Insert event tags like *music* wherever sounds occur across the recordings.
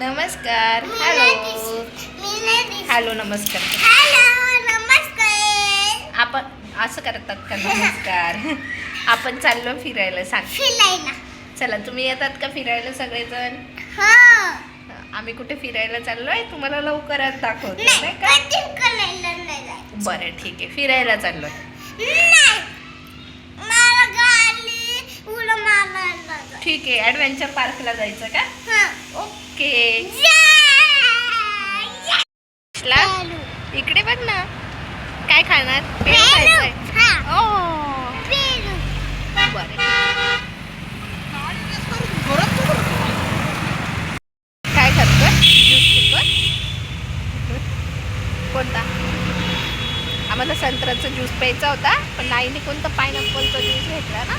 नमस्कार. Hello hello नमस्कार. Hello नमस्कार. आपण असं करतात का नमस्कार? आपण चाललो फिरायला सांग. चला तुम्ही येतात का फिरायला सगळेजण? हो. आम्ही कुठे फिरायला चाललोय? तुम्हाला लवकरच दाखवतो नाही का. बरं ठीक आहे. फिरायला चाललोय. ठीक आहे ॲडव्हेंचर पार्कला जायचं का? हं. ओके. इकडे बघ ना. काय खाणार? पेरू पेरू. खायचंय. हा, ओ. पेरू. बरं. काय खातोय? ज्यूस कोणता? आम्हाला संत्र्याचा ज्यूस प्यायचा होता पण नाईने कोणता पायनॅपलचा ज्यूस घेतला ना?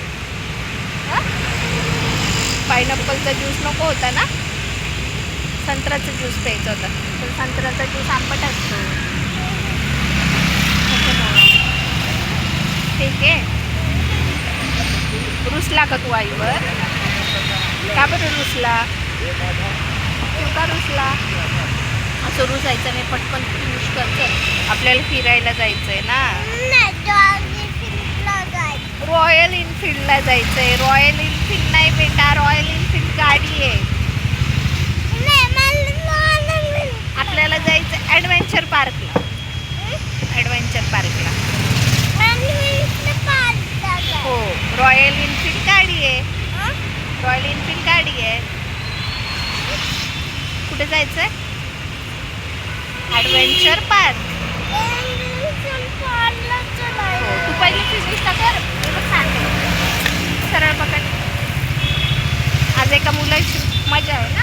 पायनॅपलचा ज्यूस नको होता ना? संत्र्याचा ज्यूस प्यायचा होता. तर संत्र्याचा ज्यूस आंबट असतो. ठीक आहे. रुसला का तू आईवर? का बरं रुसला? तू का रुसला? असं रुसायचं नाही पटकन फिनिश करतो. आपल्याला फिरायला जायचंय ना. रॉयल doggy जायचं. रॉयल इनफिल्डला जायचंय. रॉयल इनफिल्ड नाही बेटा रॉयल इनफिल्ड गाडी आहे नाही, मला नाही आवडत. आपल्याला जायचं ॲडव्हेंचर पार्कला ॲडव्हेंचर पार्कला. हो रॉयल इनफिल्ड गाडी आहे? रॉयल इनफिल्ड गाडी आहे. कुठे जायचंय? Adventure park. हो तू पहिली फिनिश कर मी मग सांगते. सरळ पकड. आज एका मुलाची मजा आहे ना?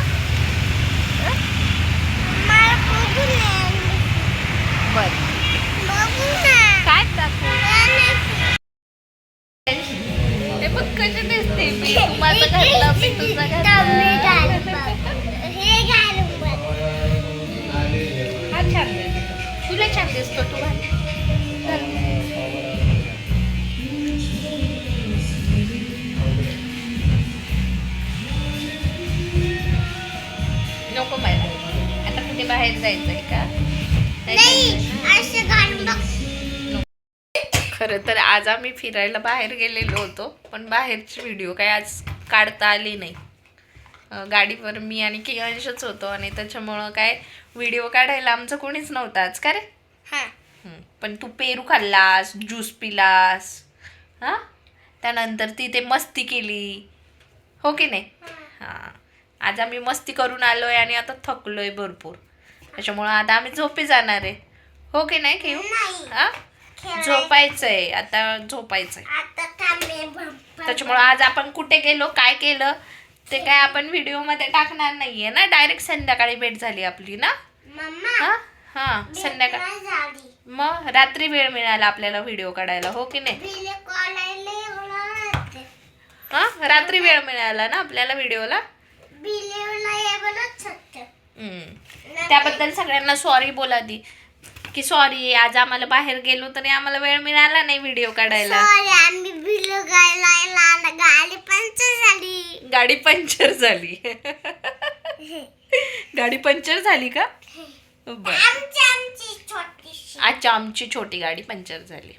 दिसतो तुला छान दिसतो तू घाल घाल. नको बाहेर. आता कुठे बाहेर का? असं घालून बघ. खरं तर आज आम्ही फिरायला बाहेर गेलेलो होतो पण बाहेरची व्हिडिओ काय आज काढता आली नाही. गाडीवर मी आणि कियांशच होतो आणि त्याच्यामुळं काय व्हिडिओ काढायला आमचं कोणीच नव्हतं आज का रे? हा. पण तू पेरू खाल्लास ज्यूस पिलास हां? त्यानंतर तिथे मस्ती केली. हो की नाही? हां. आज आम्ही मस्ती करून आलोय आणि आता थकलोय भरपूर. त्याच्यामुळं आता आम्ही झोपी जाणार आहे. हो की नाही घेऊ नाही. हां? खेळायचं. झोपायचंय. आता थांबे बंपर. त्याच्यामुळं आज आपण कुठे गेलो काय केलं ते काय आपण व्हिडिओमध्ये टाकणार नाहीये ना? डायरेक्ट संध्याकाळी भेट झाली आपली ना? हा? हा संध्याकाळ. मग रात्री वेळ मिळाला आपल्याला व्हिडिओ काढायला हो की नाही. हा रात्री वेळ मिळाला ना आपल्याला व्हिडिओला. त्याबद्दल सगळ्यांना सॉरी बोला दी. की सॉरी आज आम्हाला बाहेर गेलो तरी आम्हाला वेळ मिळाला नाही व्हिडिओ काढायला. गाडी पंक्चर झाली. गाडी पंक्चर झाली का बर आमची आमची छोटीशी अच्छा आमची छोटी गाडी पंक्चर झाली.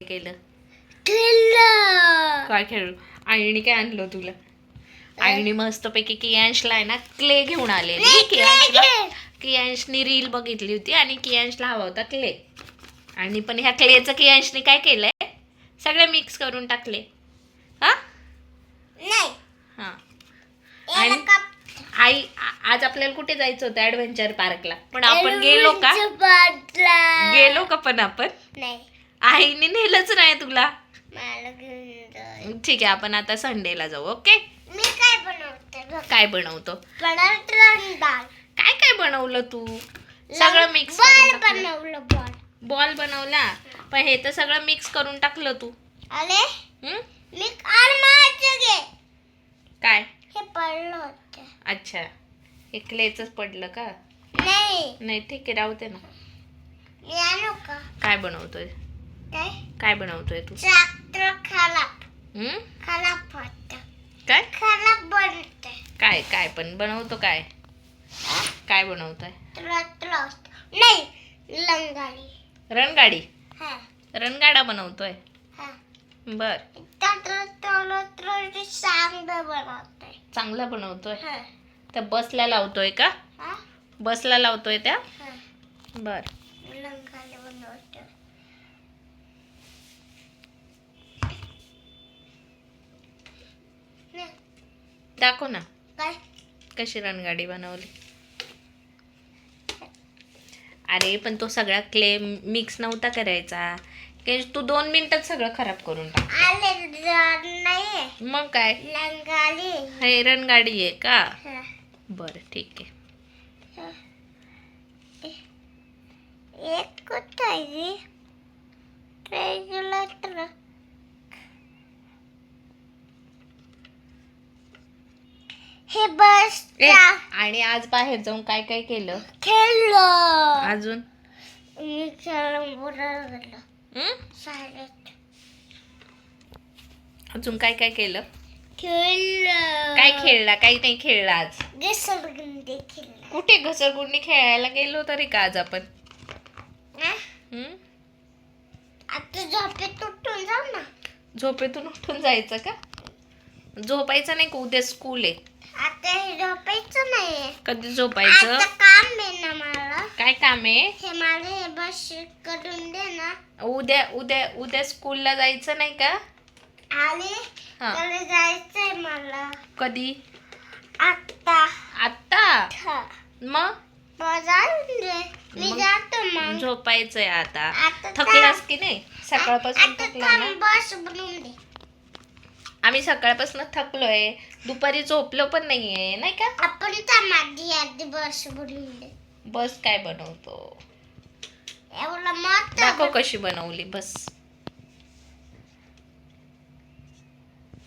केलं? काय खेळलो आईने काय आणलं तुला? आईने मस्तपैकी कियांशला आहे ना क्ले घेऊन आलेली. कियांशला कियांशनी रील बघितली होती आणि कियांशला हवा होता क्ले. आणि पण ह्या क्लेचं कियांशने काय केलंय? सगळे मिक्स करून टाकले. हा? नाही. हा. आणि- आई आ- आज आपल्याला कुठे जायचं होतं ऍडव्हेंचर पार्कला पण आपण गेलो का. गेलो का पण आपण? नाही. आईने नेलंच नाही तुला. मला घेऊन जाय. ठीक आहे आपण आता संडेला जाऊ ओके? मी काय बनवते बघ. काय बनवतो? पराठा आणि डाळ काय काय बनवलं तू? सगळं मिक्स बॉल बनवलं बॉल. बॉल बनवला? पण हे तर सगळं मिक्स करून टाकलं तू. अरे? हं? मी आरमाचं घे. काय? हे पडलं होतं. अच्छा. हे क्लेच पडलं का? नाही. नाही ठीक आहे राहू दे ना. मी आणू का? काय बनवतोय? काय? काय बनवतोय तू? ट्रॅक्टर खराब? खराब होतं काय? खराब बनते. काय काय पण बनवतो काय? काय बनवतोय? ट्रक ट्रक नाही लंगाडी रणगाडी. हा. रणगाडा बनवतोय. हा. बर. चांगला बनवतोय. हा. तर बसला लावतोय का? हा? बसला लावतोय त्या? हा. बर. दाखव ना. काय? कशी रणगाडी बनवली? अरे पण तो सगळा क्ले मिक्स नव्हता करायचा. की तू दोन मिनिटात सगळं खराब करून टाक. नाही मग काय? हे रणगाडी आहे का? हा. बरं ठीक आहे. एक कुठं हे बस आणि आज बाहेर जाऊन काय काय केलं? खेळलो. अजून? मी? शाळेत. अजून काय काय केलं? खेळलो. काय खेळला? काही नाही खेळला आज. घसरगुंडी खेळला. कुठे घसरगुंडी खेळायला गेलो तरी का आज आपण? हं? आता झोपेत उठून जाऊ ना. झोपेतून उठून जायचं का? झोपायचं नाही का? उद्या स्कूल आहे. आता हे झोपायचं नाही कधी झोपायचं? आता काम आहे ना मला. काय काम आहे? हे मला हे बस करून दे ना. उद्या उद्या उद्या स्कूलला जायचं नाही का? आणि हा. त्याला जायचंय मला? कधी? आता आत्ता? हा. मग? मग जाऊन दे मी मग जातो मग. झोपायचंय आता. आता थकलास की नाही? सकाळपासून आता थकला ना? थांब, बस बनवून दे. आम्ही सकाळपासून थकलोय. दुपारी झोपलो पण नाहीये नाही का? आपण आधी बस बनवून दे. बस काय बनवतो? दाखव कशी बनवली बस.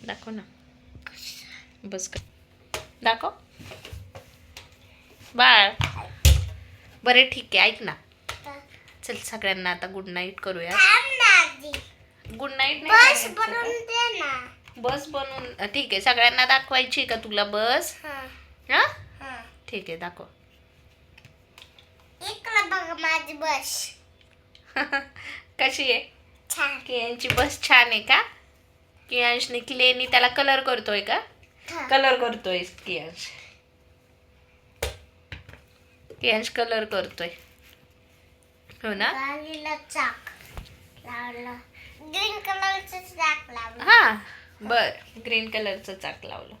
दाखव ना. बस क- दाखव. बाळ. बरे ठीक आहे ऐक ना. चल सगळ्यांना आता गुड नाईट करूया. गुड नाईट बस नाही बस बनवून ठीक आहे सगळ्यांना दाखवायची का तुला बस? हा. ठीक आहे दाखव. बघ माझी बस. *laughs* कशी आहे? छान. कियांची बस छान आहे का? कियांशने क्लेनी त्याला कलर करतोय का? हा. कलर करतोय कियांश कियांश कलर करतोय. हो ना? चाक. लावलं. ग्रीन कलरचं चाक लावलं. हा. बर. ग्रीन कलरचं चाक लावलं.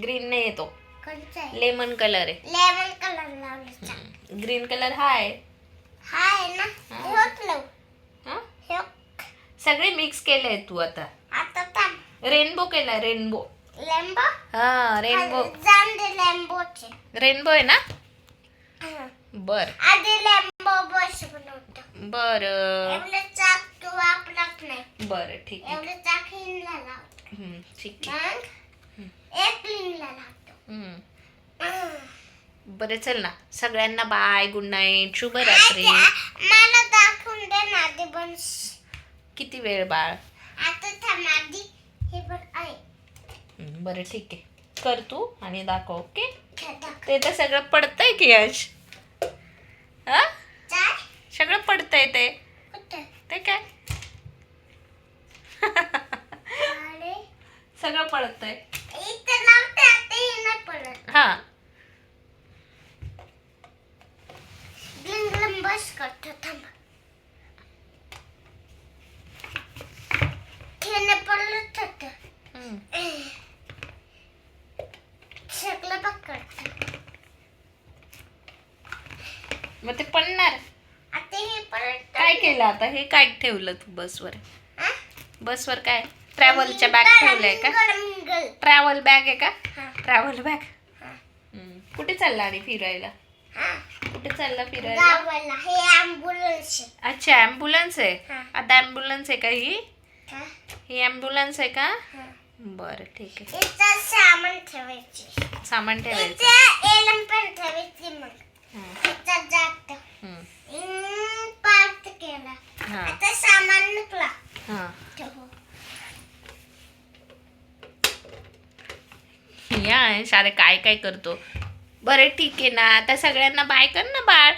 ग्रीन नाही येतो कोणचं लेमन कलर आहे. लेमन कलर लावलं ग्रीन कलर हा आहे हा आहे ना. हा. लावू हा? हे सगळे मिक्स केले तू आता. आता थांब. रेनबो केला रेनबो लेंबो हा रेनबो जाऊन दे लेंबोचे रेनबो आहे ना? हा. बर. आधी लेंबो बस बनवतो. बर. एवढं चाक तू वापरत नाही. बर ठीक आहे. एवढं चाक हिंडला लावतो. हम्म, ठीक आहे. मग एक लिंगला लावतो. हम्म. बरं चल ना. सगळ्यांना बाय गुड नाईट शुभरात्री. मला दाखवून दे ना बस किती वेळ बाळ? आता थांब आधी हे बघ आहे हम्म, बरं ठीक आहे. कर तू आणि दाखव ओके. ते तर सगळं पडतंय की यश? हा? चार सगळं पडतंय ते. कुठं? ते काय? अरे. सगळं पडतंय. इथं लावते आता हे नाही पडत. हा. बस करतो थांब खेळणं पडलंच होतं. सगळं पकडतो मग ते पडणार. आता हे पडत काय केलं आता? हे काय ठेवलं तू बसवर? बसवर काय? ट्रॅव्हलच्या बॅग ठेवलंय का. ट्रॅव्हल बॅग आहे का? Travel bag? कुठे चालला आणि फिरायला. कुठे चालला फिरायला? गावाला. हे ॲम्ब्युलन्स आहे. अच्छा ॲम्ब्युलन्स आहे? हा. आता ॲम्ब्युलन्स आहे का ही? हा, ही ॲम्ब्युलन्स आहे का? हा. बरं ठीक आहे. इथं सामान ठेवायचे. सामान ठेवायचं. इथे एलम पण ठेवायची मग. हम्म, इथं जात. हम्म, पार्ट केला. हा. आता सामान निघला हा. ठेवू. यांश अरे काय काय करतो. बरं ठीक आहे ना. आता सगळ्यांना बाय कर ना बाळ.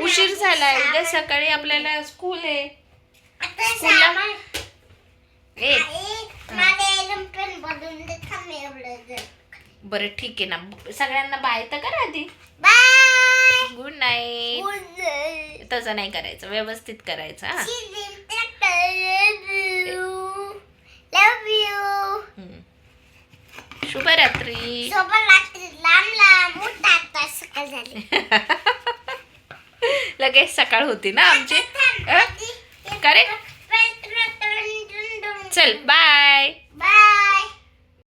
उशीर झालाय. उद्या सकाळी आपल्याला स्कूल आहे. स्कूलला- ए. बरं ठीक आहे ना. सगळ्यांना बाय तर करा आधी. Bye good night. तसं नाही करायचं. व्यवस्थित करायचं हा. शुभरात्री. *laughs* लगेच सकाळ होती ना आमची? थांब, अ? आधी- का रे? चल बाय.